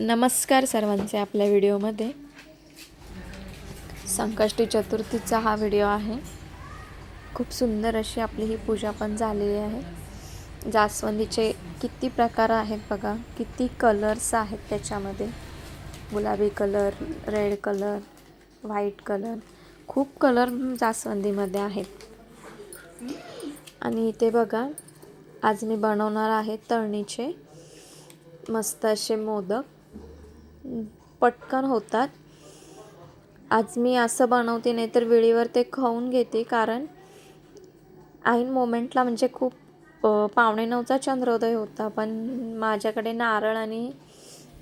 नमस्कार सर्वांचे आपल्या व्हिडिओमध्ये. संकष्टी चतुर्थीचा हा व्हिडिओ आहे. खूप सुंदर अशी आपली ही पूजा पण झालेली आहे. जास्वंदीचे किती प्रकार आहेत बघा. किती कलर्स आहेत त्याच्यामध्ये. गुलाबी colour red colour white colour खूप कलर जास्वंदीमध्ये आहेत. आणि इथे बघा आज मी बनवणार आहे तळणीचे मस्त असे मोदक. पटकन होतात. आज मी असं बनवते नाही तर वेळेवर ते खाऊन घेते कारण ऐन मोमेंटला म्हणजे खूप पावणे नऊचा चंद्रोदय होता पण माझ्याकडे नारळ आणि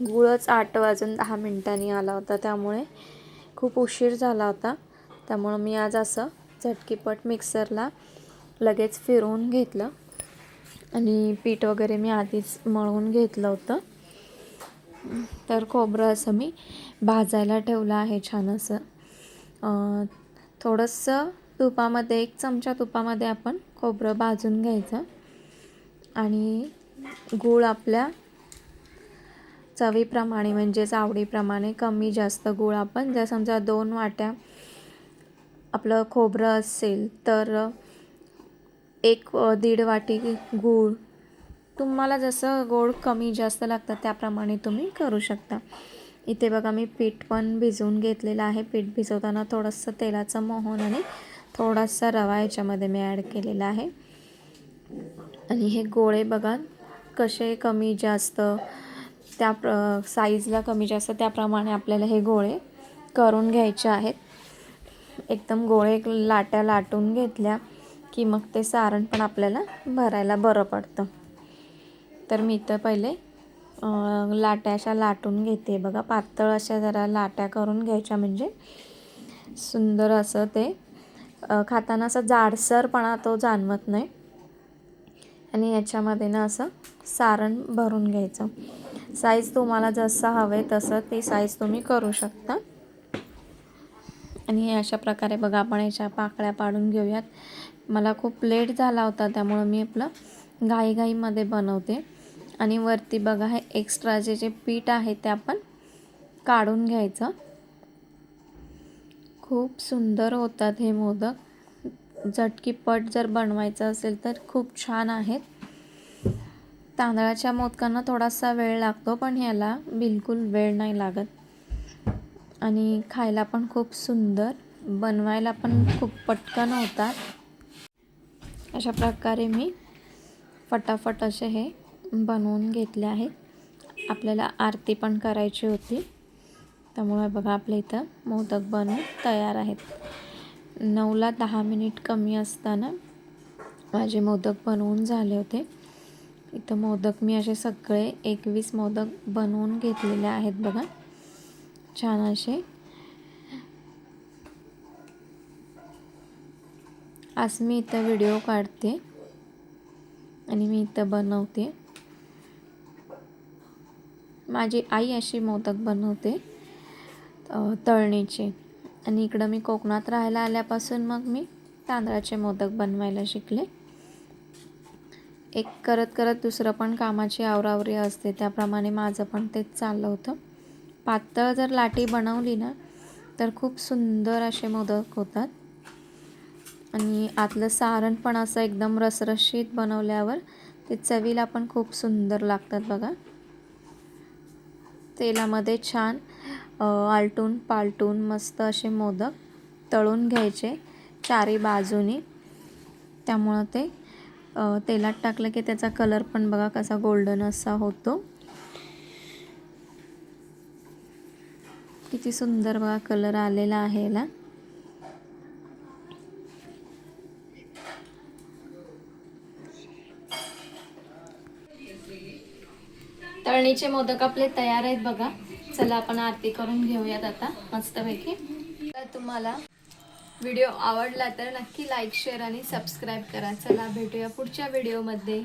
गुळच आठ वाजून दहा मिनिटांनी आला होता त्यामुळे खूप उशीर झाला होता. त्यामुळं मी आज असं झटकीपट मिक्सरला लगेच फिरवून घेतलं आणि पीठ वगैरे मी आधीच मळून घेतलं होतं. तर खोबरं असं मी भाजायला ठेवलं आहे छान असं. थोडंसं तुपामध्ये एक चमचा तुपामध्ये आपण खोबरं भाजून घ्यायचं. आणि गूळ आपल्या चवीप्रमाणे म्हणजेच आवडीप्रमाणे कमी जास्त गूळ आपण जर समजा दोन वाट्या आपलं खोबरं असेल तर एक दीड वाटी गूळ तुम्हाला जसं गोड कमी जास्त लागतं त्याप्रमाणे तुम्ही करू शकता. इथे बघा मी पीठ पण भिजवून घेतलेलं आहे. पीठ भिजवताना थोडंसं तेलाचं मोहन आणि थोडासा रवा याच्यामध्ये मी ॲड केलेला आहे. आणि हे गोळे बघा कसे कमी जास्त त्या प्र साईजला कमी जास्त त्याप्रमाणे आपल्याला हे गोळे करून घ्यायचे आहेत. एकदम गोळे लाट्या लाटून घेतल्या की मग ते सारण पण आपल्याला भरायला बरं पडतं. तर मी इथं पहिले लाट्या अशा लाटून घेते. बघा पातळ अशा जरा लाट्या करून घ्यायच्या म्हणजे सुंदर असं ते. खाताना असं जाडसरपणा तो जाणवत नाही. आणि याच्यामध्ये ना असं सारण भरून घ्यायचं. साईज तुम्हाला जसं हवे आहे तसं ती साईज तुम्ही करू शकता. आणि हे अशा प्रकारे बघा आपण याच्या पाकळ्या पाडून घेऊयात. मला खूप लेट झाला होता त्यामुळं मी आपलं घाईघाईमध्ये बनवते. आणि वरती बघा हे एक्स्ट्राचे जे पीठ आहे ते आपण काढून घ्यायचं. खूप सुंदर होतात हे मोदक. झटकीपट जर बनवायचं असेल तर खूप छान आहेत. तांदळाच्या मोदकांना थोडासा वेळ लागतो पण ह्याला बिलकुल वेळ नाही लागत. आणि खायला पण खूप सुंदर बनवायला पण खूप पटकन होतात. अशा प्रकारे मी फटाफट असे हे बनवून घेतले आहेत आपल्याला आरती पण करायची होती. त्यामुळे बघा आपल्या इथं मोदक बनवून तयार आहेत. नऊला दहा मिनिट कमी असताना माझे मोदक बनवून झाले होते. इथं मोदक मी असे सगळे एकवीस मोदक बनवून घेतलेले आहेत बघा. छान असे. आज मी इथं व्हिडिओ काढते आणि मी इथं बनवते. माझी आई अशी मोदक बनवते तळणीचे. आणि इकडं मी कोकणात राहायला आल्यापासून मग मी तांदळाचे मोदक बनवायला शिकले. एक करत करत दुसरं पण कामाची आवरावरी असते त्याप्रमाणे माझं पण तेच चाललं होतं. पातळ जर लाटी बनवली ना तर खूप सुंदर असे मोदक होतात. आणि आतलं सारण पण असं एकदम रसरशीत बनवल्यावर ते चवीला पण खूप सुंदर लागतात बघा. तेलामध्ये छान आलटून पालटून मस्त असे मोदक तळून घ्यायचे चारी बाजूनी. त्यामुळं ते तेलात टाकलं की त्याचा कलर पण बघा कसा गोल्डन असा होतो. किती सुंदर बघा कलर आलेला आहे याला. तळणीचे मोदक आपले तयार आहेत बघा. चला आपण आरती करून घेऊयात आता मस्तपैकी. तर तुम्हाला व्हिडिओ आवडला तर नक्की लाईक शेअर आणि सबस्क्राईब करा. चला भेटूया पुढच्या व्हिडिओमध्ये.